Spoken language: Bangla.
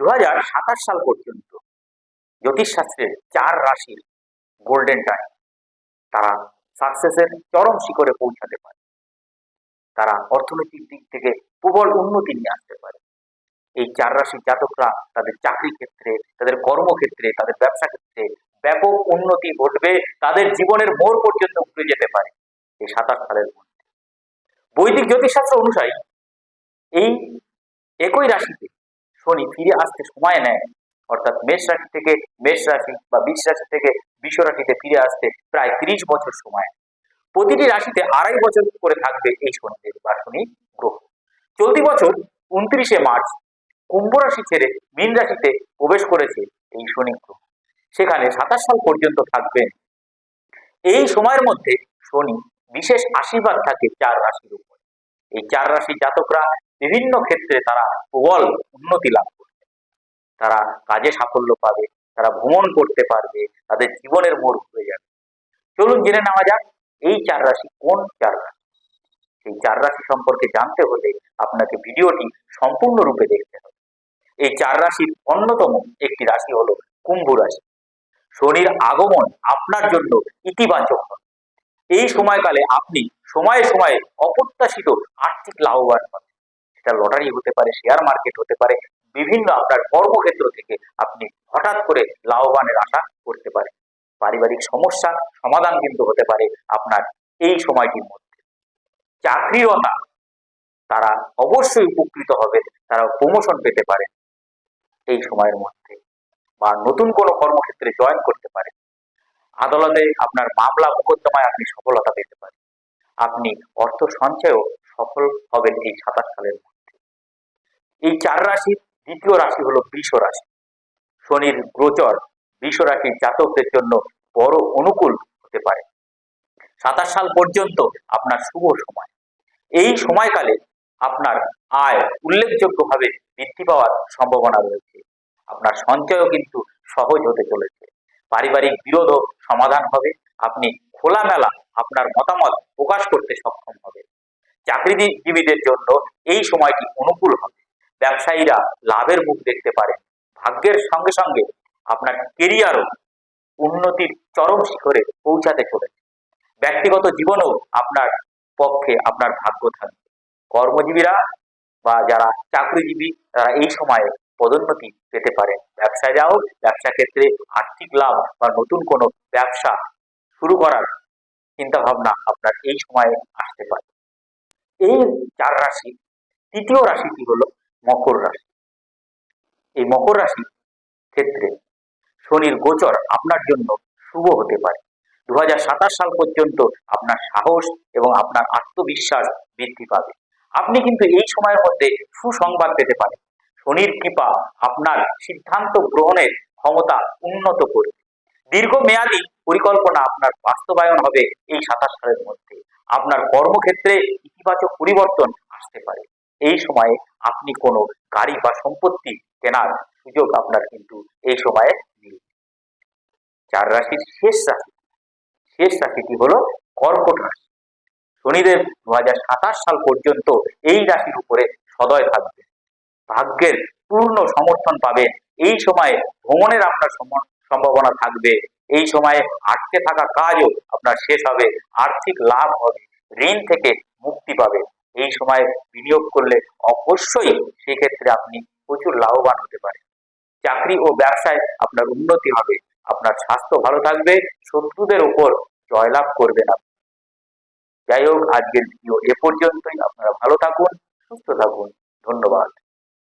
দু হাজার সাতাশ সাল পর্যন্ত জ্যোতিষশাস্ত্রের চার রাশির গোল্ডেন টাইম তারা সাকসেসের চরম শিখরে পৌঁছাতে পারে। তারা অর্থনৈতিক দিক থেকে প্রবল উন্নতি নিয়ে আসতে পারে। এই চার রাশির জাতকরা তাদের চাকরি ক্ষেত্রে, তাদের কর্মক্ষেত্রে, তাদের ব্যবসা ক্ষেত্রে ব্যাপক উন্নতি ঘটবে, তাদের জীবনের মোড় পর্যন্ত উঠে যেতে পারে এই সাতাশ সালের মধ্যে। বৈদিক জ্যোতিষশাস্ত্র অনুসারী এই একই রাশিতে শনি ফিরে আসতে সময় নেয়। অর্থাৎ মেষ রাশি থেকে মেষ রাশি বা বিষ রাশি থেকে বিষ রাশিতে ফিরে আসতে প্রায় ত্রিশ বছর সময় প্রতিটি রাশিতে আড়াই বছর করে থাকবে এই শনিদেব বা শনি গ্রহ। চলতি বছর উনত্রিশে মার্চ কুম্ভ রাশি ছেড়ে মীন রাশিতে প্রবেশ করেছে এই শনি গ্রহ। সেখানে সাতাশ সাল পর্যন্ত থাকবেন এই সময়ের মধ্যে শনি বিশেষ আশীর্বাদ থাকে চার রাশির উপর। এই চার রাশির জাতকরা বিভিন্ন ক্ষেত্রে তারা প্রবল উন্নতি লাভ করবে। তারা কাজে সাফল্য পাবে, তারা ভ্রমণ করতে পারবে, তাদের জীবনের মোড় ঘুরে যাবে। চলুন জেনে নেওয়া যাক, এই চার রাশি কোন চার রাশি? এই চার রাশি সম্পর্কে জানতে হলে আপনাকে ভিডিওটি সম্পূর্ণরূপে দেখতে হবে। এই চার রাশির অন্যতম একটি রাশি হলো কুম্ভ রাশি। শনির আগমন আপনার জন্য ইতিবাচক এই সময়কালে আপনি সময়ে সময়ে অপ্রত্যাশিত আর্থিক লাভবান হবেন। সেটা লটারি হতে পারে শেয়ার মার্কেট হতে পারে, বিভিন্ন আপনার কর্মক্ষেত্র থেকে আপনি হঠাৎ করে লাভবানের আশা করতে পারেন। পারিবারিক সমস্যা, সমাধান কিন্তু হতে পারে আপনার এই সময়টির মধ্যে। চাকরিরতা তারা অবশ্যই উপকৃত হবে তারা প্রমোশন পেতে পারে এই সময়ের মধ্যে। বা নতুন কোনো কর্মক্ষেত্রে জয়েন করতে পারে আদালতে আপনার মামলা, মোকদ্দমায় আপনি সফলতা পেতে পারেন। আপনি অর্থ সঞ্চয়ও সফল হবেন এই সাতাশ সালের মধ্যে। এই চার রাশির দ্বিতীয় রাশি হলো বৃষ রাশি। শনির গোচর বৃষ রাশির জাতকদের জন্য বড় অনুকূল হতে পারে। সাতাশ সাল পর্যন্ত আপনার শুভ সময়। এই সময়কালে আপনার আয় উল্লেখযোগ্যভাবে বৃদ্ধি পাওয়ার সম্ভাবনা রয়েছে। আপনার সঞ্চয়ও কিন্তু সহজ হতে চলেছে। পারিবারিক বিরোধও সমাধান হবে। আপনি খোলামেলা আপনার মতামত প্রকাশ করতে সক্ষম হবে চাকরিজীবীদের জন্য এই সময়টি অনুকূল হবে। ব্যবসায়ীরা লাভের মুখ দেখতে পারেন। ভাগ্যের সঙ্গে সঙ্গে আপনার কেরিয়ারও উন্নতির চরম শিখরে পৌঁছাতে চলেছে। ব্যক্তিগত জীবনেও আপনার পক্ষে আপনার ভাগ্য থাকবে। কর্মজীবীরা বা যারা চাকরিজীবী, তারা এই সময়ে পদোন্নতি পেতে পারেন। ব্যবসায়ীরাও ব্যবসা ক্ষেত্রে আর্থিক লাভ বা নতুন কোনো ব্যবসা শুরু করার চিন্তা ভাবনা আপনার এই সময়ে আসতে পারে। এই চার রাশি, তৃতীয় রাশিটি হলো মকর রাশি। এই মকর রাশি ক্ষেত্রে শনির গোচর আপনার জন্য শুভ হতে পারে। দু সাল পর্যন্ত আপনার সাহস এবং আপনার আত্মবিশ্বাস বৃদ্ধি পাবে। আপনি কিন্তু এই সময়ের মধ্যে সুসংবাদ পেতে পারেন। শনির কৃপা আপনার সিদ্ধান্ত গ্রহণের ক্ষমতা উন্নত করবে। দীর্ঘমেয়াদী পরিকল্পনা আপনার বাস্তবায়ন হবে এই সাতাশ সালের মধ্যে। আপনার কর্মক্ষেত্রে ইতিবাচক পরিবর্তন আসতে পারে। এই সময়ে আপনি কোনো গাড়ি বা সম্পত্তি কেনার সুযোগ আপনার কিন্তু এই সময়ে মিলবে চার রাশির শেষ রাশি। শেষ রাশিটি হলো কর্কট রাশি। শনিদেব দু হাজার সাতাশ সাল পর্যন্ত এই রাশির উপরে সদয় থাকবে। ভাগ্যের পূর্ণ সমর্থন পাবেন এই সময়ে ভ্রমণের আপনার সম্ভাবনা থাকবে। এই সময়ে আটকে থাকা কাজও আপনার শেষ হবে। আর্থিক লাভ হবে। ঋণ থেকে মুক্তি পাবে। এই সময় বিনিয়োগ করলে অবশ্যই সেক্ষেত্রে আপনি প্রচুর লাভবান হতে পারেন। চাকরি ও ব্যবসায় আপনার উন্নতি হবে, আপনার স্বাস্থ্য ভালো থাকবে, শত্রুদের উপর জয়লাভ করবেন আপনি। যাই হোক, আজকের ভিডিও এ পর্যন্তই। আপনারা ভালো থাকুন, সুস্থ থাকুন।